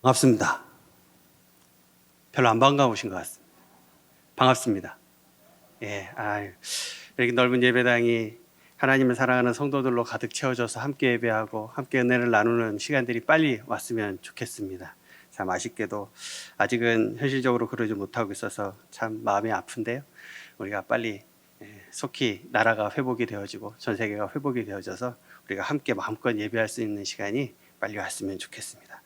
반갑습니다. 별로 안 반가우신 것 같습니다. 반갑습니다. 예, 아유, 이렇게 넓은 예배당이 하나님을 사랑하는 성도들로 가득 채워져서 함께 예배하고 함께 은혜를 나누는 시간들이 빨리 왔으면 좋겠습니다. 참 아쉽게도 아직은 현실적으로 그러지 못하고 있어서 참 마음이 아픈데요. 우리가 빨리 예, 속히 나라가 회복이 되어지고 전 세계가 회복이 되어져서 우리가 함께 마음껏 예배할 수 있는 시간이 빨리 왔으면 좋겠습니다.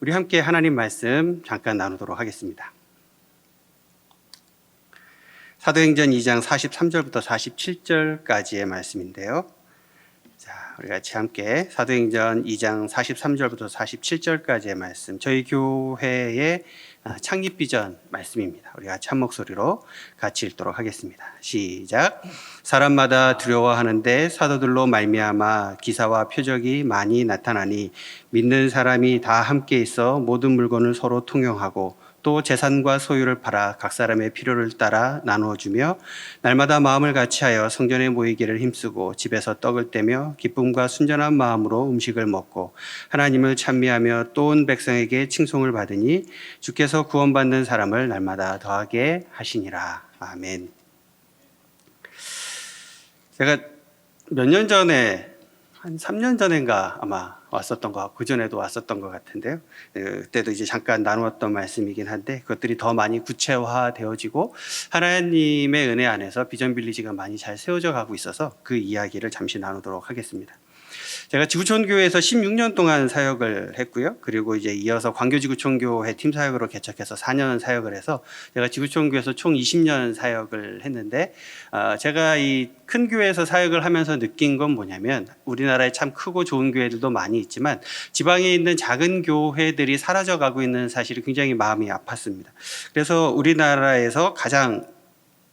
우리 함께 하나님 말씀 잠깐 나누도록 하겠습니다. 사도행전 2장 43절부터 47절까지의 말씀인데요. 자, 우리 같이 함께 사도행전 2장 43절부터 47절까지의 말씀. 저희 교회의 아, 창립 비전 말씀입니다. 우리 같이 한 목소리로 같이 읽도록 하겠습니다. 시작. 사람마다 두려워하는데 사도들로 말미암아 기사와 표적이 많이 나타나니 믿는 사람이 다 함께 있어 모든 물건을 서로 통용하고 또 재산과 소유를 팔아 각 사람의 필요를 따라 나누어 주며 날마다 마음을 같이하여 성전에 모이기를 힘쓰고 집에서 떡을 떼며 기쁨과 순전한 마음으로 음식을 먹고 하나님을 찬미하며 또 온 백성에게 칭송을 받으니 주께서 구원받는 사람을 날마다 더하게 하시니라 아멘. 제가 몇 년 전에 한 3년 전인가 아마 왔었던 것 같고 그 전에도 왔었던 것 같은데요. 예, 그때도 이제 잠깐 나누었던 말씀이긴 한데 그것들이 더 많이 구체화되어지고 하나님의 은혜 안에서 비전 빌리지가 많이 잘 세워져 가고 있어서 그 이야기를 잠시 나누도록 하겠습니다. 제가 지구촌 교회에서 16년 동안 사역을 했고요. 그리고 이제 이어서 광교지구촌 교회 팀 사역으로 개척해서 4년 사역을 해서 제가 지구촌 교회에서 총 20년 사역을 했는데 아, 제가 이 큰 교회에서 사역을 하면서 느낀 건 뭐냐면 우리나라에 참 크고 좋은 교회들도 많이 있지만 지방에 있는 작은 교회들이 사라져 가고 있는 사실이 굉장히 마음이 아팠습니다. 그래서 우리나라에서 가장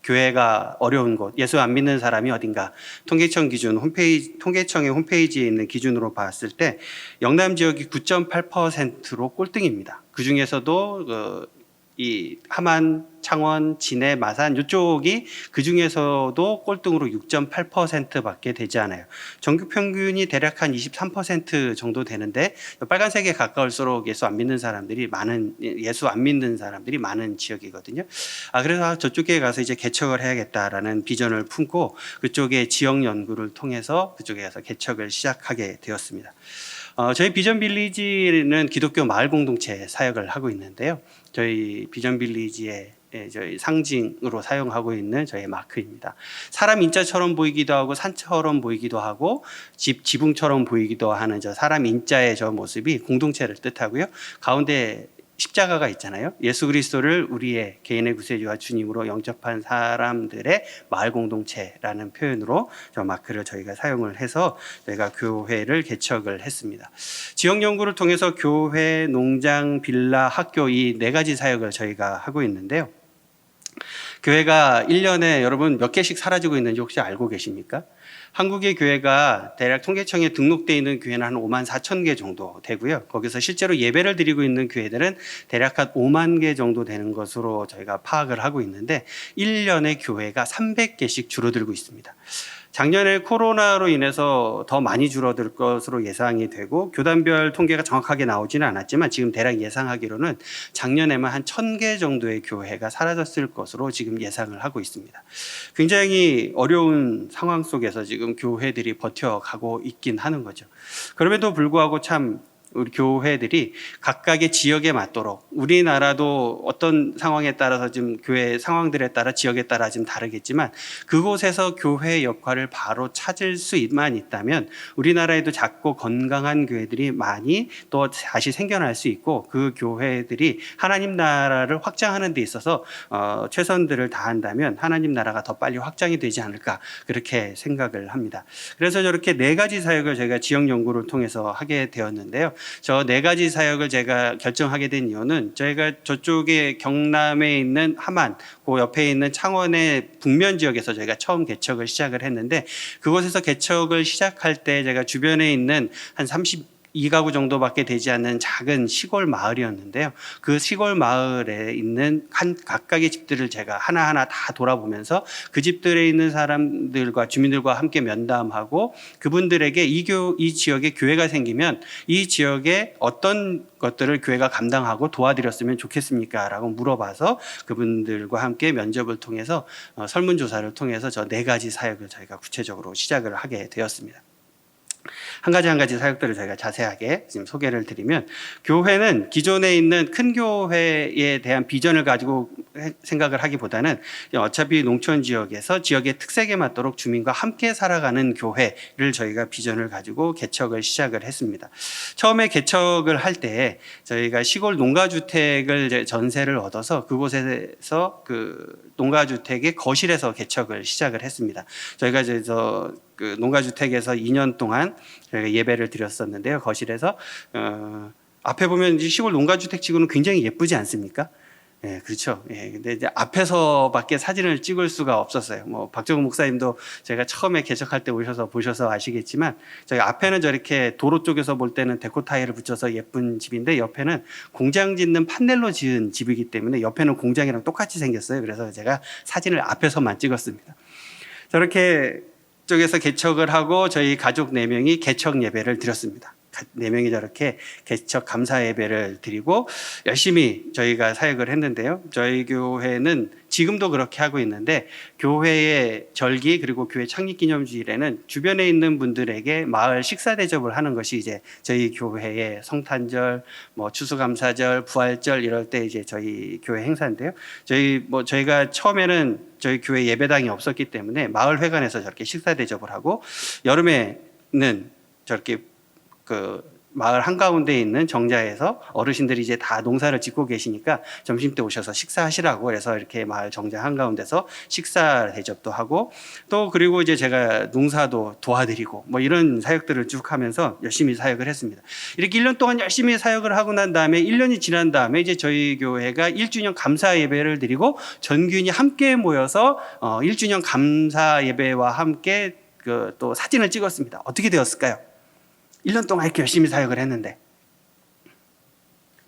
교회가 어려운 곳, 예수 안 믿는 사람이 어딘가 통계청 기준 홈페이지 통계청의 홈페이지에 있는 기준으로 봤을 때 영남 지역이 9.8%로 꼴등입니다. 그 중에서도 그, 이 함안, 창원, 진해, 마산 이쪽이 그 중에서도 꼴등으로 6.8%밖에 되지 않아요. 전국 평균이 대략 한 23% 정도 되는데 빨간색에 가까울수록 예수 안 믿는 사람들이 많은 예수 안 믿는 사람들이 많은 지역이거든요. 아 그래서 저쪽에 가서 이제 개척을 해야겠다라는 비전을 품고 그쪽에 지역 연구를 통해서 그쪽에 가서 개척을 시작하게 되었습니다. 어, 저희 비전 빌리지는 기독교 마을 공동체 사역을 하고 있는데요. 저희 비전 빌리지의 예, 저희 상징으로 사용하고 있는 저희 마크입니다. 사람 인자처럼 보이기도 하고 산처럼 보이기도 하고 집 지붕처럼 보이기도 하는 저 사람 인자의 저 모습이 공동체를 뜻하고요. 가운데 십자가가 있잖아요. 예수 그리스도를 우리의 개인의 구세주와 주님으로 영접한 사람들의 마을 공동체라는 표현으로 저 마크를 저희가 사용을 해서 저희가 교회를 개척을 했습니다. 지역 연구를 통해서 교회, 농장, 빌라, 학교 이 네 가지 사역을 저희가 하고 있는데요. 교회가 1년에 여러분 몇 개씩 사라지고 있는지 혹시 알고 계십니까? 한국의 교회가 대략 통계청에 등록되어 있는 교회는 한 5만 4천 개 정도 되고요. 거기서 실제로 예배를 드리고 있는 교회들은 대략 한 5만 개 정도 되는 것으로 저희가 파악을 하고 있는데 1년에 교회가 300개씩 줄어들고 있습니다. 작년에 코로나로 인해서 더 많이 줄어들 것으로 예상이 되고 교단별 통계가 정확하게 나오지는 않았지만 지금 대략 예상하기로는 작년에만 한 1000개 정도의 교회가 사라졌을 것으로 지금 예상을 하고 있습니다. 굉장히 어려운 상황 속에서 지금 교회들이 버텨가고 있긴 하는 거죠. 그럼에도 불구하고 참 우리 교회들이 각각의 지역에 맞도록 우리나라도 어떤 상황에 따라서 지금 교회 상황들에 따라 지역에 따라 좀 다르겠지만 그곳에서 교회의 역할을 바로 찾을 수만 있다면 우리나라에도 작고 건강한 교회들이 많이 또 다시 생겨날 수 있고 그 교회들이 하나님 나라를 확장하는 데 있어서 어, 최선들을 다한다면 하나님 나라가 더 빨리 확장이 되지 않을까 그렇게 생각을 합니다. 그래서 저렇게 네 가지 사역을 저희가 지역 연구를 통해서 하게 되었는데요. 저 네 가지 사역을 제가 결정하게 된 이유는 저희가 저쪽에 경남에 있는 함안, 그 옆에 있는 창원의 북면 지역에서 저희가 처음 개척을 시작을 했는데 그곳에서 개척을 시작할 때 제가 주변에 있는 한 30, 2가구 정도밖에 되지 않는 작은 시골 마을이었는데요. 그 시골 마을에 있는 한 각각의 집들을 제가 하나하나 다 돌아보면서 그 집들에 있는 사람들과 주민들과 함께 면담하고 그분들에게 이, 교, 이 지역에 교회가 생기면 이 지역에 어떤 것들을 교회가 감당하고 도와드렸으면 좋겠습니까? 라고 물어봐서 그분들과 함께 면접을 통해서 어, 설문조사를 통해서 저 네 가지 사역을 저희가 구체적으로 시작을 하게 되었습니다. 한 가지 한 가지 사역들을 저희가 자세하게 지금 소개를 드리면 교회는 기존에 있는 큰 교회에 대한 비전을 가지고 해- 생각을 하기보다는 어차피 농촌 지역에서 지역의 특색에 맞도록 주민과 함께 살아가는 교회를 저희가 비전을 가지고 개척을 시작을 했습니다. 처음에 개척을 할 때 저희가 시골 농가주택을 전세를 얻어서 그곳에서 그 농가주택의 거실에서 개척을 시작을 했습니다. 저희가 이제 저 그 농가주택에서 2년 동안 예배를 드렸었는데요. 거실에서 어, 앞에 보면 이제 시골 농가주택치고는 굉장히 예쁘지 않습니까? 예, 그렇죠. 예, 근데 이제 앞에서밖에 사진을 찍을 수가 없었어요. 뭐 박정우 목사님도 제가 처음에 개척할 때 오셔서 보셔서 아시겠지만 저희 앞에는 저렇게 도로 쪽에서 볼 때는 데코 타일을 붙여서 예쁜 집인데 옆에는 공장 짓는 판넬로 지은 집이기 때문에 옆에는 공장이랑 똑같이 생겼어요. 그래서 제가 사진을 앞에서만 찍었습니다. 저렇게 쪽에서 개척을 하고 저희 가족 네명이 개척 예배를 드렸습니다. 가- 네 명이 저렇게 개척 감사 예배를 드리고 열심히 저희가 사역을 했는데요. 저희 교회는 지금도 그렇게 하고 있는데 교회의 절기 그리고 교회 창립 기념주일에는 주변에 있는 분들에게 마을 식사 대접을 하는 것이 이제 저희 교회의 성탄절, 뭐 추수감사절, 부활절 이럴 때 이제 저희 교회 행사인데요. 저희 뭐 저희가 처음에는 저희 교회 예배당이 없었기 때문에 마을 회관에서 저렇게 식사 대접을 하고 여름에는 저렇게 그 마을 한가운데 있는 정자에서 어르신들이 이제 다 농사를 짓고 계시니까 점심 때 오셔서 식사하시라고 그래서 이렇게 마을 정자 한가운데서 식사 대접도 하고 또 그리고 이제 제가 농사도 도와드리고 뭐 이런 사역들을 쭉 하면서 열심히 사역을 했습니다. 이렇게 1년 동안 열심히 사역을 하고 난 다음에 1년이 지난 다음에 이제 저희 교회가 1주년 감사 예배를 드리고 전교인이 함께 모여서 어 1주년 감사 예배와 함께 그 또 사진을 찍었습니다. 어떻게 되었을까요? 1년 동안 이렇게 열심히 사역을 했는데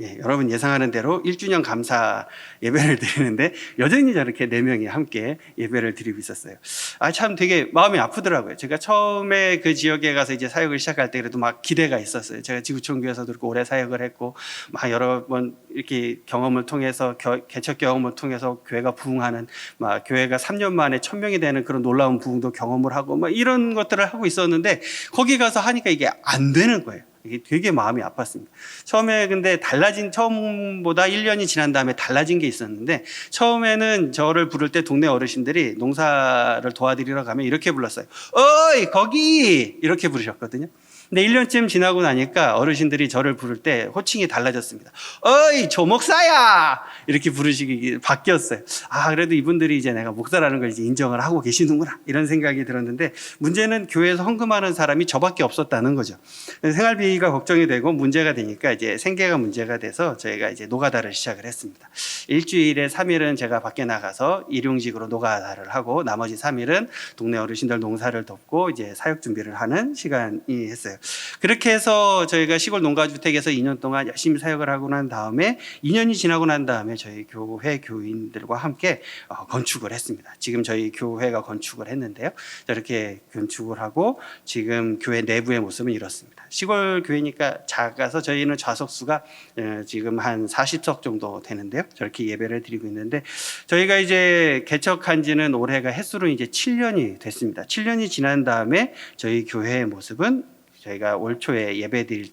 예, 여러분 예상하는 대로 1주년 감사 예배를 드리는데 여전히 저렇게 네 명이 함께 예배를 드리고 있었어요. 아 참 되게 마음이 아프더라고요. 제가 처음에 그 지역에 가서 이제 사역을 시작할 때 그래도 막 기대가 있었어요. 제가 지구촌교에서도 그렇고 오래 사역을 했고 막 여러 번 이렇게 경험을 통해서 겨- 개척 경험을 통해서 교회가 부흥하는 막 교회가 3년 만에 1000명이 되는 그런 놀라운 부흥도 경험을 하고 막 이런 것들을 하고 있었는데 거기 가서 하니까 이게 안 되는 거예요. 이게 되게 마음이 아팠습니다. 처음에 근데 달라진 처음보다 1년이 지난 다음에 달라진 게 있었는데 처음에는 저를 부를 때 동네 어르신들이 농사를 도와드리러 가면 이렇게 불렀어요. 어이 거기 이렇게 부르셨거든요. 근데 1년쯤 지나고 나니까 어르신들이 저를 부를 때 호칭이 달라졌습니다. 어이 조 목사야 이렇게 부르시기 바뀌었어요. 아 그래도 이분들이 이제 내가 목사라는 걸 이제 인정을 하고 계시는구나 이런 생각이 들었는데 문제는 교회에서 헌금하는 사람이 저밖에 없었다는 거죠. 생활비가 걱정이 되고 문제가 되니까 이제 생계가 문제가 돼서 저희가 이제 노가다를 시작을 했습니다. 일주일에 3일은 제가 밖에 나가서 일용직으로 노가다를 하고 나머지 3일은 동네 어르신들 농사를 돕고 이제 사역 준비를 하는 시간이 했어요. 그렇게 해서 저희가 시골 농가주택에서 2년 동안 열심히 사역을 하고 난 다음에 2년이 지나고 난 다음에 저희 교회 교인들과 함께 어, 건축을 했습니다. 지금 저희 교회가 건축을 했는데요. 저렇게 건축을 하고 지금 교회 내부의 모습은 이렇습니다. 시골 교회니까 작아서 저희는 좌석수가 어, 지금 한 40석 정도 되는데요. 저렇게 예배를 드리고 있는데 저희가 이제 개척한 지는 올해가 횟수로 이제 7년이 됐습니다. 7년이 지난 다음에 저희 교회의 모습은 저희가 올 초에 예배 드릴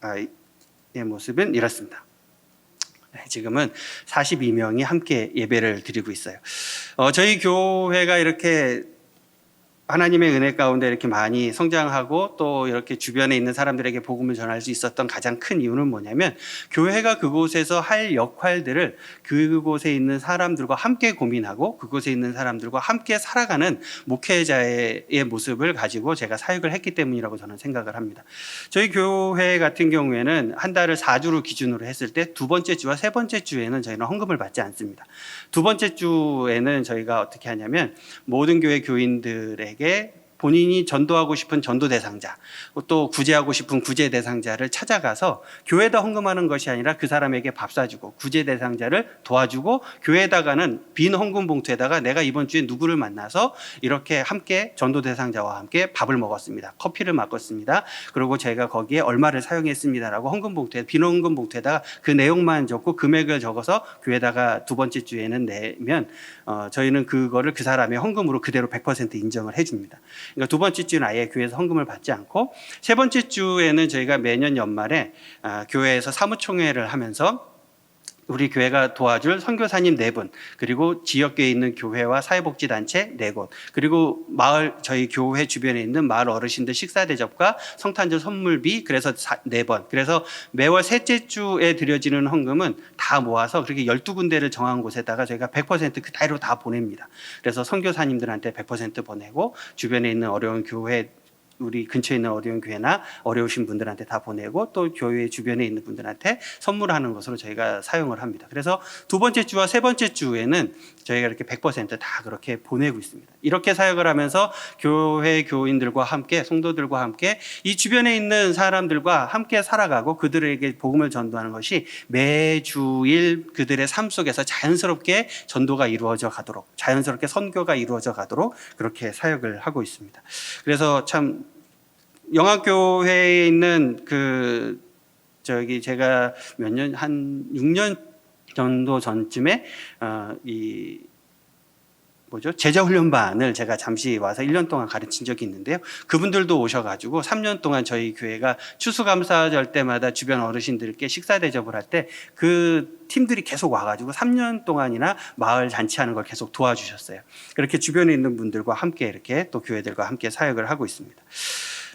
아, 의 모습은 이렇습니다. 네, 지금은 42명이 함께 예배를 드리고 있어요. 어, 저희 교회가 이렇게 하나님의 은혜 가운데 이렇게 많이 성장하고 또 이렇게 주변에 있는 사람들에게 복음을 전할 수 있었던 가장 큰 이유는 뭐냐면 교회가 그곳에서 할 역할들을 그곳에 있는 사람들과 함께 고민하고 그곳에 있는 사람들과 함께 살아가는 목회자의 모습을 가지고 제가 사역을 했기 때문이라고 저는 생각을 합니다. 저희 교회 같은 경우에는 한 달을 4주로 기준으로 했을 때 두 번째 주와 세 번째 주에는 저희는 헌금을 받지 않습니다. 두 번째 주에는 저희가 어떻게 하냐면 모든 교회 교인들 에게 본인이 전도하고 싶은 전도 대상자, 또 구제하고 싶은 구제 대상자를 찾아가서 교회에다 헌금하는 것이 아니라 그 사람에게 밥 사주고 구제 대상자를 도와주고 교회에다가는 빈 헌금 봉투에다가 내가 이번 주에 누구를 만나서 이렇게 함께 전도 대상자와 함께 밥을 먹었습니다. 커피를 마셨습니다. 그리고 제가 거기에 얼마를 사용했습니다라고 헌금 봉투에 빈 헌금 봉투에다가 그 내용만 적고 금액을 적어서 교회에다가 두 번째 주에는 내면 어, 저희는 그거를 그 사람의 헌금으로 그대로 100% 인정을 해줍니다. 그러니까 두 번째 주는 아예 교회에서 헌금을 받지 않고 세 번째 주에는 저희가 매년 연말에 아, 교회에서 사무총회를 하면서 우리 교회가 도와줄 선교사님 네 분, 그리고 지역계에 있는 교회와 사회복지단체 네 곳, 그리고 마을 저희 교회 주변에 있는 마을 어르신들 식사 대접과 성탄절 선물비 그래서 사- 네 번. 그래서 매월 셋째 주에 드려지는 헌금은 다 모아서 그렇게 12군데를 정한 곳에다가 저희가 100% 그대로 다 보냅니다. 그래서 선교사님들한테 100% 보내고 주변에 있는 어려운 교회 우리 근처에 있는 어려운 교회나 어려우신 분들한테 다 보내고 또 교회 주변에 있는 분들한테 선물하는 것으로 저희가 사용을 합니다. 그래서 두 번째 주와 세 번째 주에는 저희가 이렇게 100%다 그렇게 보내고 있습니다. 이렇게 사역을 하면서 교회 교인들과 함께 성도들과 함께 이 주변에 있는 사람들과 함께 살아가고 그들에게 복음을 전도하는 것이 매주일 그들의 삶 속에서 자연스럽게 전도가 이루어져 가도록 자연스럽게 선교가 이루어져 가도록 그렇게 사역을 하고 있습니다. 그래서 참 영학교회에 있는 그 저기 제가 몇 년 한 6년 정도 전쯤에 어 이 뭐죠? 제자 훈련반을 제가 잠시 와서 1년 동안 가르친 적이 있는데요. 그분들도 오셔가지고 3년 동안 저희 교회가 추수감사절 때마다 주변 어르신들께 식사 대접을 할 때 그 팀들이 계속 와가지고 3년 동안이나 마을 잔치하는 걸 계속 도와주셨어요. 그렇게 주변에 있는 분들과 함께 이렇게 또 교회들과 함께 사역을 하고 있습니다.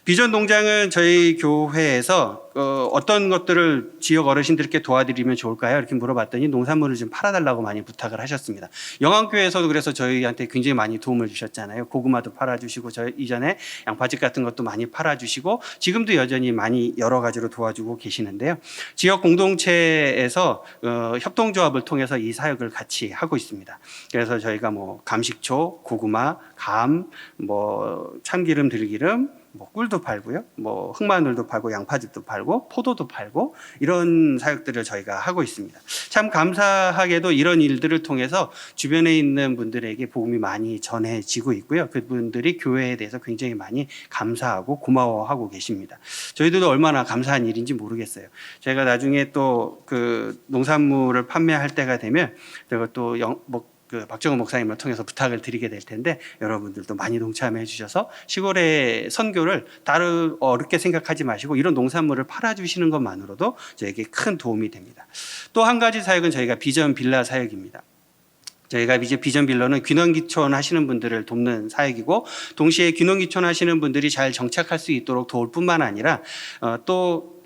비전 농장은 저희 교회에서 어, 어떤 것들을 지역 어르신들께 도와드리면 좋을까요? 이렇게 물어봤더니 농산물을 좀 팔아달라고 많이 부탁을 하셨습니다. 영암교회에서도 그래서 저희한테 굉장히 많이 도움을 주셨잖아요. 고구마도 팔아주시고 저 이전에 양파즙 같은 것도 많이 팔아주시고 지금도 여전히 많이 여러 가지로 도와주고 계시는데요. 지역 공동체에서 어, 협동조합을 통해서 이 사역을 같이 하고 있습니다. 그래서 저희가 뭐 감식초, 고구마, 감, 뭐 참기름, 들기름, 뭐 꿀도 팔고요. 뭐 흑마늘도 팔고 양파즙도 팔고 포도도 팔고 이런 사역들을 저희가 하고 있습니다. 참 감사하게도 이런 일들을 통해서 주변에 있는 분들에게 복음이 많이 전해지고 있고요. 그분들이 교회에 대해서 굉장히 많이 감사하고 고마워하고 계십니다. 저희들도 얼마나 감사한 일인지 모르겠어요. 제가 나중에 또 그 농산물을 판매할 때가 되면 제가 또 영, 뭐, 그 박정우 목사님을 통해서 부탁을 드리게 될 텐데 여러분들도 많이 동참해 주셔서 시골의 선교를 따로 어렵게 생각하지 마시고 이런 농산물을 팔아 주시는 것만으로도 저에게 큰 도움이 됩니다. 또 한 가지 사역은 저희가 비전 빌라 사역입니다. 저희가 이제 비전 빌러는 귀농귀촌 하시는 분들을 돕는 사역이고 동시에 귀농귀촌 하시는 분들이 잘 정착할 수 있도록 도울 뿐만 아니라 어, 또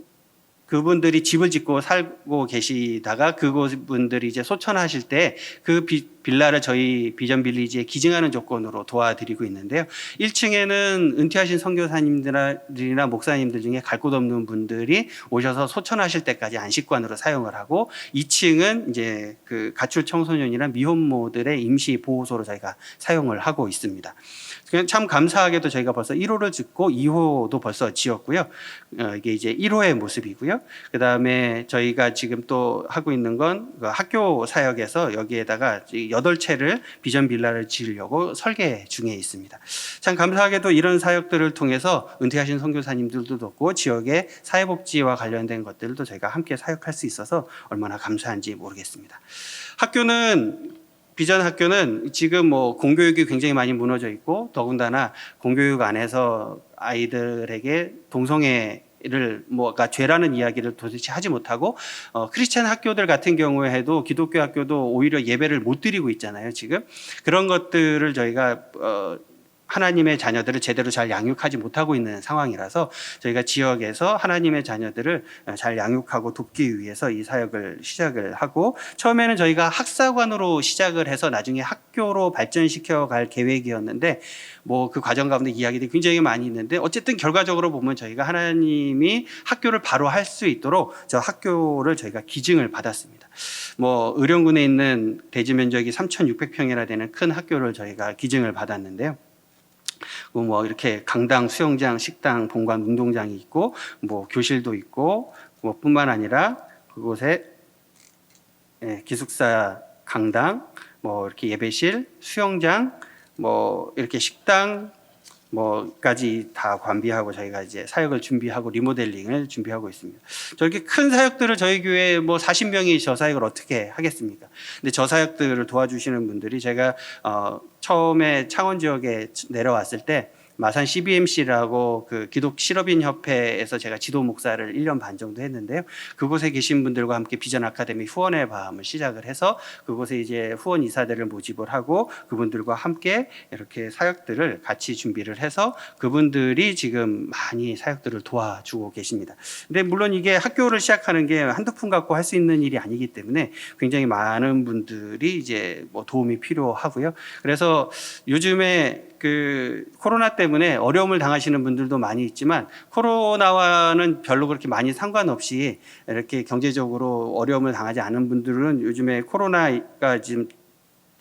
그분들이 집을 짓고 살고 계시다가 그분들이 이제 소천하실 때 그 빌라를 저희 비전 빌리지에 기증하는 조건으로 도와드리고 있는데요. 1층에는 은퇴하신 선교사님들이나 목사님들 중에 갈 곳 없는 분들이 오셔서 소천하실 때까지 안식관으로 사용을 하고 2층은 이제 그 가출 청소년이나 미혼모들의 임시 보호소로 저희가 사용을 하고 있습니다. 참 감사하게도 저희가 벌써 1호를 짓고 2호도 벌써 지었고요. 어, 이게 이제 1호의 모습이고요. 그 다음에 저희가 지금 또 하고 있는 건그 학교 사역에서 여기에다가 8채를 비전 빌라를 지으려고 설계 중에 있습니다. 참 감사하게도 이런 사역들을 통해서 은퇴하신 선교사님들도 돕고 지역의 사회복지와 관련된 것들도 저희가 함께 사역할 수 있어서 얼마나 감사한지 모르겠습니다. 학교는 비전 학교는 지금 뭐 공교육이 굉장히 많이 무너져 있고 더군다나 공교육 안에서 아이들에게 동성애 를 뭐가 죄라는 이야기를 도대체 하지 못하고 어, 크리스찬 학교들 같은 경우에 해도 기독교 학교도 오히려 예배를 못 드리고 있잖아요 지금. 그런 것들을 저희가 어, 하나님의 자녀들을 제대로 잘 양육하지 못하고 있는 상황이라서 저희가 지역에서 하나님의 자녀들을 잘 양육하고 돕기 위해서 이 사역을 시작을 하고 처음에는 저희가 학사관으로 시작을 해서 나중에 학교로 발전시켜 갈 계획이었는데 뭐 그 과정 가운데 이야기들이 굉장히 많이 있는데 어쨌든 결과적으로 보면 저희가 하나님이 학교를 바로 할 수 있도록 저 학교를 저희가 기증을 받았습니다. 뭐 의령군에 있는 대지 면적이 3,600평이나 되는 큰 학교를 저희가 기증을 받았는데요. 뭐 이렇게 강당, 수영장, 식당, 본관, 운동장이 있고 뭐 교실도 있고 뭐 뿐만 아니라 그곳에 예, 기숙사 강당, 뭐 이렇게 예배실, 수영장, 뭐 이렇게 식당 뭐까지 다 관비하고 저희가 이제 사역을 준비하고 리모델링을 준비하고 있습니다. 저렇게 큰 사역들을 저희 교회에 뭐 40명이 저 사역을 어떻게 하겠습니까? 근데 저 사역들을 도와주시는 분들이 제가 어 처음에 창원 지역에 내려왔을 때 마산 CBMC라고 그 기독 실업인 협회에서 제가 지도 목사를 1년 반 정도 했는데요. 그곳에 계신 분들과 함께 비전 아카데미 후원의 밤을 시작을 해서 그곳에 이제 후원 이사들을 모집을 하고 그분들과 함께 이렇게 사역들을 같이 준비를 해서 그분들이 지금 많이 사역들을 도와주고 계십니다. 근데 물론 이게 학교를 시작하는 게 한두 푼 갖고 할 수 있는 일이 아니기 때문에 굉장히 많은 분들이 이제 뭐 도움이 필요하고요. 그래서 요즘에 그 코로나 때문에 어려움을 당하시는 분들도 많이 있지만 코로나와는 별로 그렇게 많이 상관없이 이렇게 경제적으로 어려움을 당하지 않은 분들은 요즘에 코로나가 지금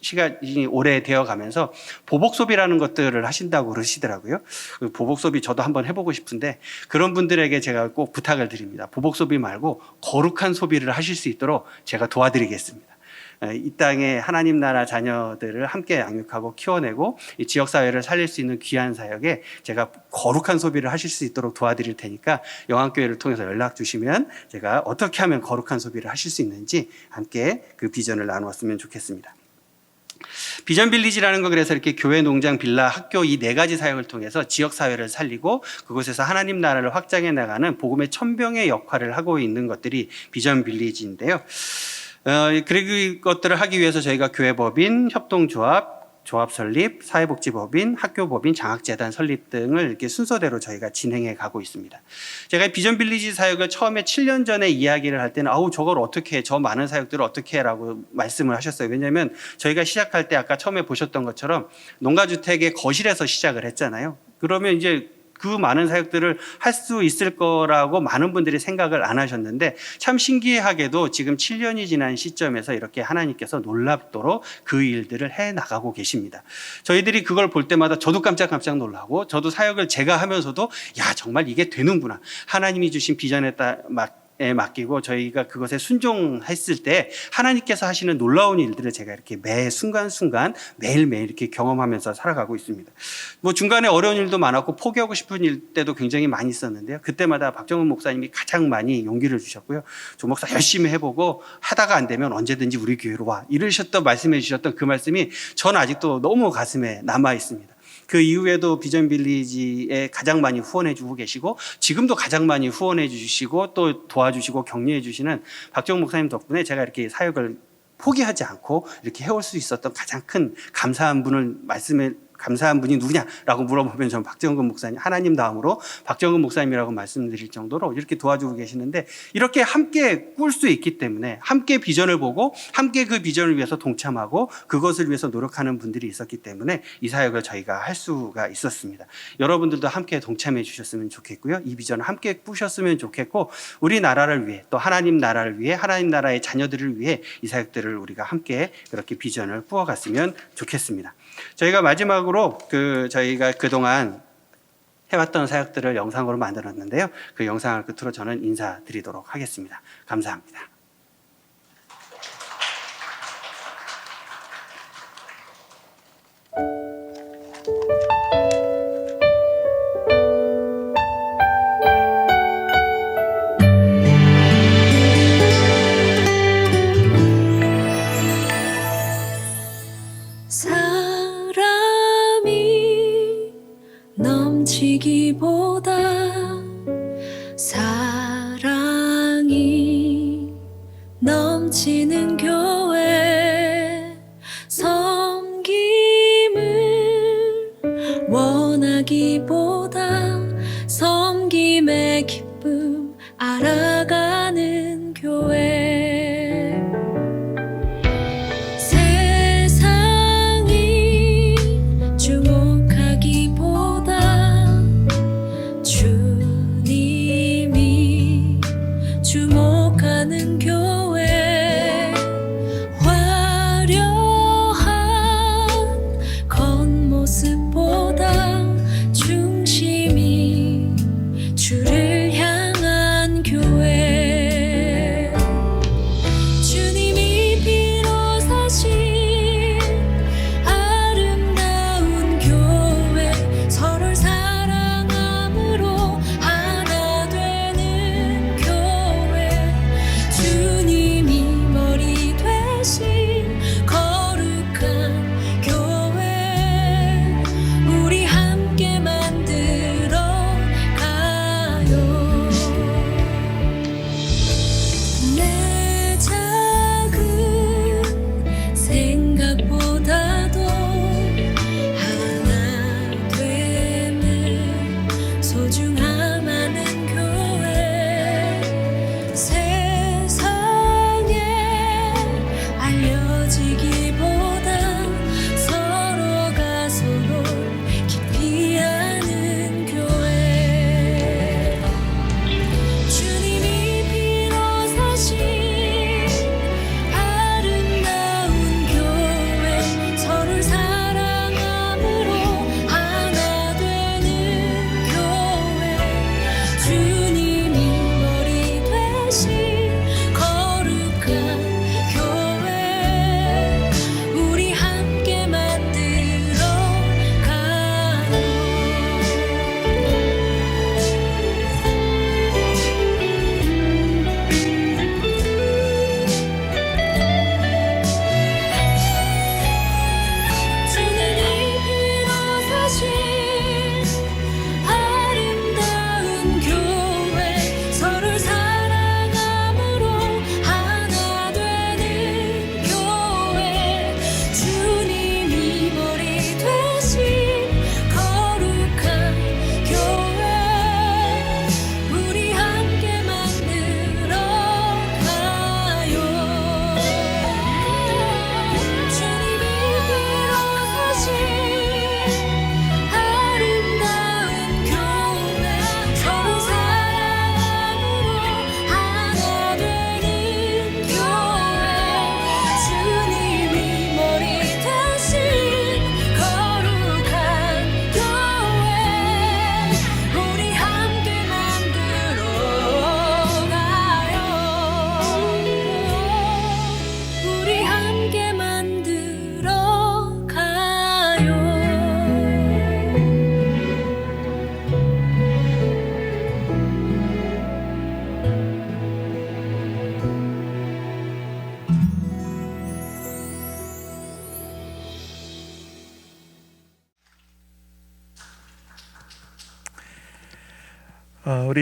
시간이 오래 되어 가면서 보복 소비라는 것들을 하신다고 그러시더라고요. 그 보복 소비 저도 한번 해보고 싶은데 그런 분들에게 제가 꼭 부탁을 드립니다. 보복 소비 말고 거룩한 소비를 하실 수 있도록 제가 도와드리겠습니다. 에, 이 땅에 하나님 나라 자녀들을 함께 양육하고 키워내고 이 지역 사회를 살릴 수 있는 귀한 사역에 제가 거룩한 소비를 하실 수 있도록 도와드릴 테니까 영안교회를 통해서 연락 주시면 제가 어떻게 하면 거룩한 소비를 하실 수 있는지 함께 그 비전을 나누었으면 좋겠습니다. 비전 빌리지라는 거 그래서 이렇게 교회, 농장, 빌라, 학교 이 네 가지 사역을 통해서 지역 사회를 살리고 그곳에서 하나님 나라를 확장해 나가는 복음의 천병의 역할을 하고 있는 것들이 비전 빌리지인데요. 어, 그리고 이것들을 하기 위해서 저희가 교회법인, 협동조합, 조합 설립, 사회복지법인, 학교법인, 장학재단 설립 등을 이렇게 순서대로 저희가 진행해 가고 있습니다. 제가 비전 빌리지 사역을 처음에 7년 전에 이야기를 할 때는 아우 저걸 어떻게 해? 저 많은 사역들을 어떻게 해라고 말씀을 하셨어요. 왜냐하면 저희가 시작할 때 아까 처음에 보셨던 것처럼 농가주택의 거실에서 시작을 했잖아요. 그러면 이제 그 많은 사역들을 할 수 있을 거라고 많은 분들이 생각을 안 하셨는데 참 신기하게도 지금 7년이 지난 시점에서 이렇게 하나님께서 놀랍도록 그 일들을 해 나가고 계십니다. 저희들이 그걸 볼 때마다 저도 깜짝깜짝 놀라고 저도 사역을 제가 하면서도 야 정말 이게 되는구나 하나님이 주신 비전에 따 막. 에 맡기고 저희가 그것에 순종했을 때 하나님께서 하시는 놀라운 일들을 제가 이렇게 매 순간순간 매일매일 이렇게 경험하면서 살아가고 있습니다. 뭐 중간에 어려운 일도 많았고 포기하고 싶은 일 때도 굉장히 많이 있었는데요. 그때마다 박정훈 목사님이 가장 많이 용기를 주셨고요. 조 목사 열심히 해보고 하다가 안 되면 언제든지 우리 교회로 와 이러셨던 말씀해 주셨던 그 말씀이 전 아직도 너무 가슴에 남아 있습니다. 그 이후에도 비전 빌리지에 가장 많이 후원해 주고 계시고 지금도 가장 많이 후원해 주시고 또 도와주시고 격려해 주시는 박정 목사님 덕분에 제가 이렇게 사역을 포기하지 않고 이렇게 해올 수 있었던 가장 큰 감사한 분을 말씀을 감사한 분이 누구냐라고 물어보면 저는 박정근 목사님 하나님 다음으로 박정근 목사님이라고 말씀드릴 정도로 이렇게 도와주고 계시는데 이렇게 함께 꿀 수 있기 때문에 함께 비전을 보고 함께 그 비전을 위해서 동참하고 그것을 위해서 노력하는 분들이 있었기 때문에 이 사역을 저희가 할 수가 있었습니다. 여러분들도 함께 동참해 주셨으면 좋겠고요. 이 비전을 함께 꾸셨으면 좋겠고 우리나라를 위해 또 하나님 나라를 위해 하나님 나라의 자녀들을 위해 이 사역들을 우리가 함께 그렇게 비전을 꾸어갔으면 좋겠습니다. 저희가 마지막으로 그 저희가 그동안 해왔던 사역들을 영상으로 만들었는데요. 그 영상을 끝으로 저는 인사드리도록 하겠습니다. 감사합니다. 알아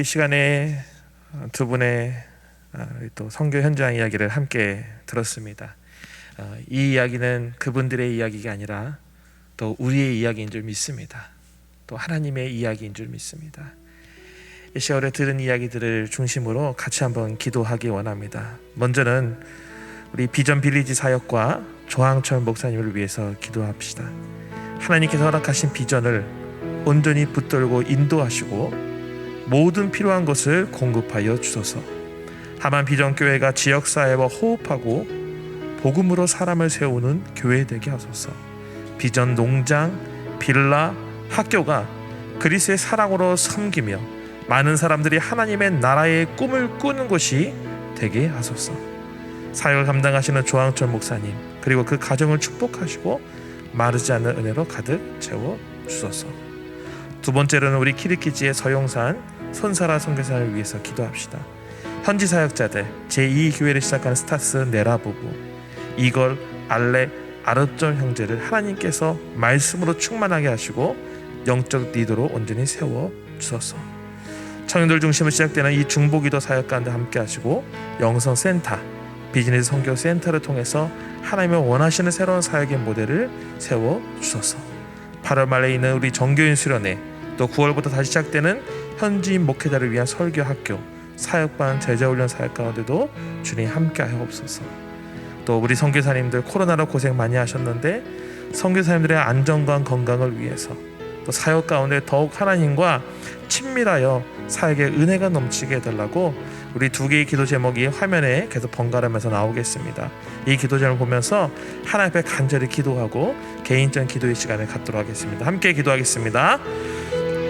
우리 이 시간에 어, 두 분의 어, 우리 또 선교 현장 이야기를 함께 들었습니다. 어, 이 이야기는 그분들의 이야기가 아니라 또 우리의 이야기인 줄 믿습니다. 또 하나님의 이야기인 줄 믿습니다. 이 시간에 들은 이야기들을 중심으로 같이 한번 기도하기 원합니다. 먼저는 우리 비전 빌리지 사역과 조항철 목사님을 위해서 기도합시다. 하나님께서 허락하신 비전을 온전히 붙들고 인도하시고 모든 필요한 것을 공급하여 주소서. 하만 비전교회가 지역사회와 호흡하고 복음으로 사람을 세우는 교회 되게 하소서. 비전 농장, 빌라, 학교가 그리스의 사랑으로 섬기며 많은 사람들이 하나님의 나라의 꿈을 꾸는 곳이 되게 하소서. 사역을 감당하시는 조항철 목사님 그리고 그 가정을 축복하시고 마르지 않는 은혜로 가득 채워 주소서. 두 번째로는 우리 키르키지의 서용산 손사라 선교사를 위해서 기도합시다. 현지 사역자들 제2 교회를 시작한 스타스 네라 부부 이걸 알레 아르점 형제를 하나님께서 말씀으로 충만하게 하시고 영적 리더로 온전히 세워 주소서. 청년들 중심으로 시작되는 이 중보기도 사역 가운데 함께 하시고 영성 센터 비즈니스 선교 센터를 통해서 하나님의 원하시는 새로운 사역의 모델을 세워 주소서. 8월 말에 있는 우리 정교인 수련회 또 9월부터 다시 시작되는 현지인 목회자를 위한 설교 학교 사역반 제자훈련 사역 가운데도 주님 함께하여 없소서. 또 우리 선교사님들 코로나로 고생 많이 하셨는데 선교사님들의 안전과 건강을 위해서 또 사역 가운데 더욱 하나님과 친밀하여 사역의 은혜가 넘치게 해달라고 우리 두 개의 기도 제목이 화면에 계속 번갈아면서 나오겠습니다. 이 기도 제목을 보면서 하나님 앞에 간절히 기도하고 개인적 기도의 시간을 갖도록 하겠습니다. 함께 기도하겠습니다.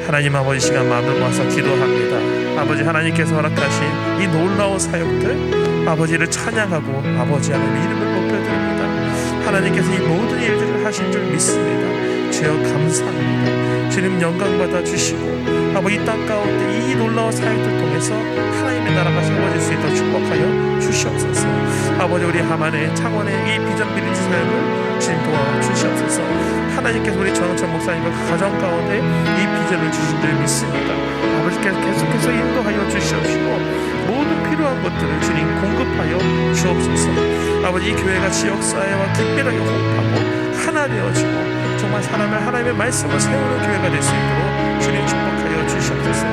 하나님 아버지 시간 마음을 모아서 기도합니다. 아버지 하나님께서 허락하신 이 놀라운 사역들 아버지를 찬양하고 아버지 하나님 이름을 높여드립니다. 하나님께서 이 모든 일들을 하신 줄 믿습니다. 주여 감사합니다. 주님 영광 받아 주시고 아버지 이땅 가운데 이 놀라운 사역들 통해서 하나님의 나라가 세워질 수 있도록 축복하여 주시옵소서. 아버지 우리 하만의 창원의 이 비전 빌리지 사역을 주님 도와 주시옵소서. 하나님께서 우리 전원천 목사님과 그 가정 가운데 이 비전을 주신 줄 믿습니다. 아버지께서 계속해서 인도하여 주시옵시고 모든 필요한 것들을 주님 공급하여 주옵소서. 아버지 이 교회가 지역사회와 긴밀하게 호흡하고 하나 되어지고 정말 사람을 하나님의 말씀을 세우는 교회가 될 수 있도록 주님 축복하여 주시옵소서.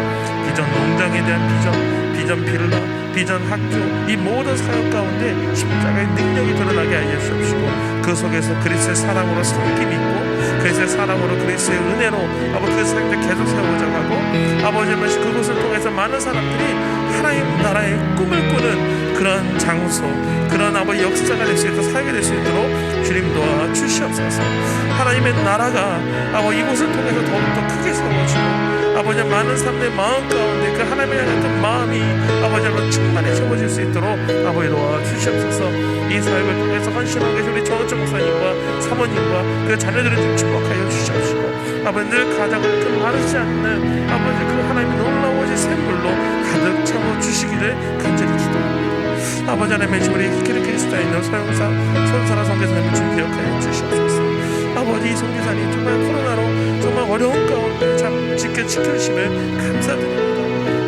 비전 농장에 대한 비전 비전 빌라 비전 학교 이 모든 사역 가운데 십자가의 능력이 드러나게 하여 주옵시고 그 속에서 그리스도의 사랑으로 섬김 있고 그리스도의 사랑으로 그리스도의 은혜로 아버지 그 사역들 계속 세워져 가고 아버지 말씀 그곳을 통해서 많은 사람들이 하나님 나라의 꿈을 꾸는 그런 장소 그런 아버지 역사가 될 수 있도록 사역이 될수 있도록 주님 도와 주시옵소서. 하나님의 나라가 아버지 이곳을 통해서 더욱더 크게 세워지고 아버지 많은 사람들의 마음 가운데 그 하나님을 향한 그 마음이 아버지로 충만히 채워질 수 있도록 아버지 도와 주시옵소서 이 사역을 통해서 헌신하고 계신 우리 정호정 목사님과 사모님과 그 자녀들을 좀 축복하여 주시옵시고 아버지 늘 가장을 그 마르지 않는 아버지 그 하나님의 놀라워진 샘물로 가득 채워 주시기를 간절히 기도합니다 아버지 하나님의 주 우리 키르키스타에 있는 서영사 손사라 성교사님을 좀 기억하여 주시옵소서 아버지 이 성교사님 정말 코로나로 정말 어려운 가운데 참 지켜 지켜주시면 감사드립니다.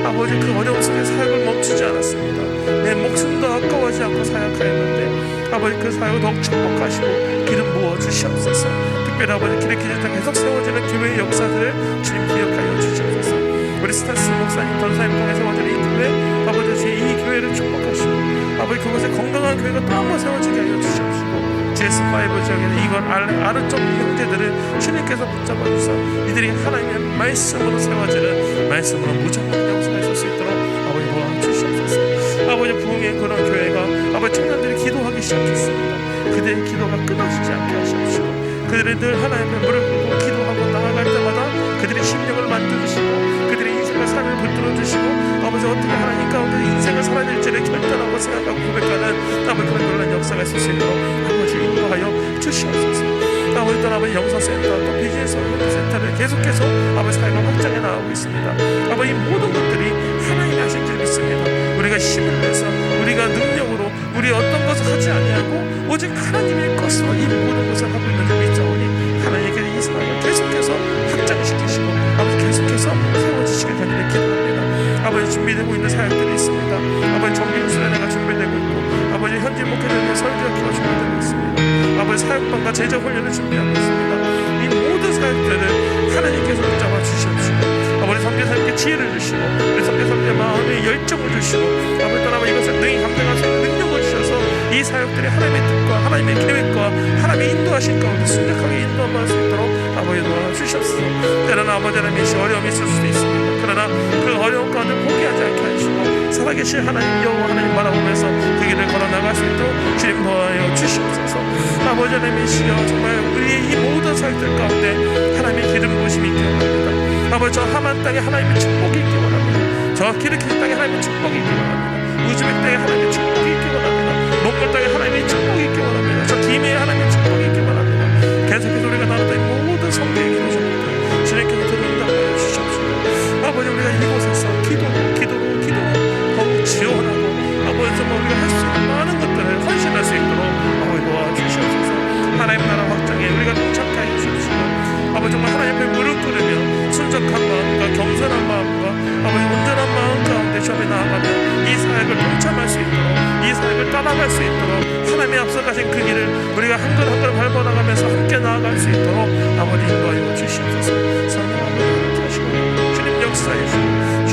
아버지 그 어려움 속에 사역을 멈추지 않았습니다. 내 목숨도 아까워하지 않고 사역하였는데 아버지 그 사역을 더욱 축복하시고 기름 부어 주시옵소서. 특별히 아버지 기르키즈타 계속 세워지는 교회의 역사들을 주님 기억하여 주시옵소서. 우리 스타스 목사님 전사님 통해 세워지는 이 교회 아버지 주의 이 교회를 축복하시고 아버지 그곳에 건강한 교회가 또 한 번 세워지게 하여 주시옵시고 GS5 지역에는 아래, 아래쪽 형제들을 주님께서 붙잡아 주사 이들이 하나님의 말씀으로 세워지는 말씀으로 무장한 역사가 있을 수 있도록 아버지 도와 주시옵소서. 아버지 부흥의 그런 교회가 아버지 청년들이 기도하기 시작했습니다. 그들의 기도가 끊어지지 않게 하시옵시고 그들이 늘 하나님의 무릎 꿇고 기도하고 나아갈 때마다 그들의 심령을 인생과 삶을 붙들어 주시고 아버지 어떻게 하나님 가운데 인생을 살아낼지를 결단하고 생각하고 고백하는 아버지 그런 놀란 역사가 있을 수 있도록 아버지 인도하여 주시옵소서. 아버지 또 아버지 영서센터 또 비즈니스 센터를 계속해서 아버지 사회가 확장해 나가고 있습니다. 아버지 이 모든 것들이 있는 사역들이 있습니다. 아버지 정규 수련회가 준비되고 있고 아버지 현지 목회자들의 설교학교가 준비되고 있습니다. 아버지 사역반과 제자 훈련을 준비하고 있습니다. 이 모든 사역들을 하나님께서 붙잡아 주시옵시고 아버지 성교사님께 지혜를 주시고 우리 성교사님의 마음에 열정을 주시고 아버지 떠나고 이것을 능히 감당할 수 있는 능력을 주셔서 이 사역들이 하나님의 뜻과 하나님의 계획과 하나님의 인도하신 가운데 순적하게 인도할 수 있도록 아버지 도와주시옵소서 때로는 아버지 하나님의 시 어려움이 있을 수도 있습니다 그러나 그 어려움 가운데 포기하지 않게 하시고 살아계신 하나님 여호와 하나님 바라보면서 그 길을 걸어나갈 수 있도록 주님 도와여 주시옵소서. 아버지 하나님의 시여 정말 우리의 이 모든 사역들 가운데 하나님의 기름 부으심이 있기 원합니다. 아버지 저 하만 땅에 하나님의 축복이 있기 원합니다. 저 기르키스 땅에 하나님의 축복이 있기 원합니다. 우즈벡 땅에 하나님의 축복이 있기 원합니다. 몽골 땅에 하나님의 축복이 있기 원합니다. 저 디메에 하나님의 축복이 있기 원합니다. 계속해서 우리가 나눴던 이 모든 성도의 기도 제목들 주님께서 주시옵시고 아버지 우리가 이곳에서 기도로 기도로 기도로 더욱 지원하고 아버지 정말 우리가 할 수 있는 많은 것들을 헌신할 수 있도록 아버지 도와주시옵소서. 하나님 나라 확장에 우리가 동참하여 주시옵시고 아버지 정말 하나님 앞에 무릎 꿇으며 순적한 마음과 겸손한 마음과 아버지 온전한 마음 가운데 주 앞에 나아가며 이 사역을 동참할 수 있도록 이 사역을 따라갈 수 있도록 하나님이 앞서가신 그 길을 우리가 한걸한걸 밟아나가면서 함께 나아갈 수 있도록 아버지 인도하여 safe.